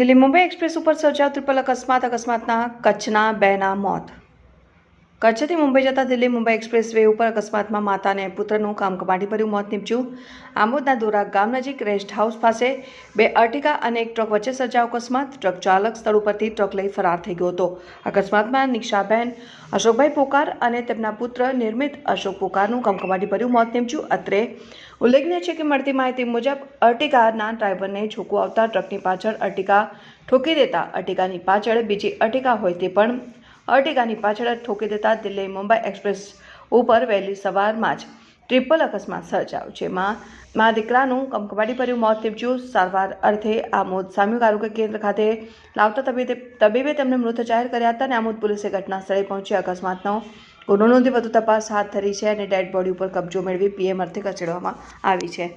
Delhi Mumbai express ઉપર સર્જાયો triple અકસ્માત અકસ્માતના કચ્છના બેના મોત. કચ્છથી મુંબઈ જતા દિલ્હી મુંબઈ એક્સપ્રેસ વે ઉપર અકસ્માતમાં માતા અને પુત્રનું કામકમાટીભર્યું મોત નીપજ્યું. આમોદના દોરા ગામ નજીક રેસ્ટ હાઉસ પાસે બે અર્ટિકા અને એક ટ્રક વચ્ચે સર્જાયો અકસ્માત. ટ્રક ચાલક સ્થળ ઉપરથી ટ્રક લઈ ફરાર થઈ ગયો હતો. અકસ્માતમાં નિક્ષાબેન અશોકભાઈ પોકાર અને તેમના પુત્ર નિર્મિત અશોક પોકારનું કમકમાટીભર્યું મોત નીપજ્યું. અત્રે ઉલ્લેખનીય છે કે મળતી માહિતી મુજબ અર્ટિકાના ડ્રાઈવરને ઝોકું આવતા ટ્રકની પાછળ અર્ટિકા ઠોકી દેતા અર્ટિકાની પાછળ બીજી અર્ટિકા હોય તે પણ અર્ટિકાની પાછળ ઠોકી દેતા દિલ્હી મુંબઈ એક્સપ્રેસ ઉપર વહેલી સવારમાં જ ટ્રિપલ અકસ્માત સર્જાયો, જેમાં મા દીકરાનું કમકમાટીભર્યું મોત નીપજ્યું. સારવાર અર્થે આમોદ સામૂહિક આરોગ્ય કેન્દ્ર ખાતે લાવતા તબીબે તબીબે તેમને મૃત જાહેર કર્યા હતા અને આમોદ પોલીસે ઘટના સ્થળે પહોંચી અકસ્માતનો ગુનો નોંધી વધુ તપાસ હાથ ધરી છે અને ડેડ બોડી ઉપર કબજો મેળવી પીએમ અર્થે ખસેડવામાં આવી છે.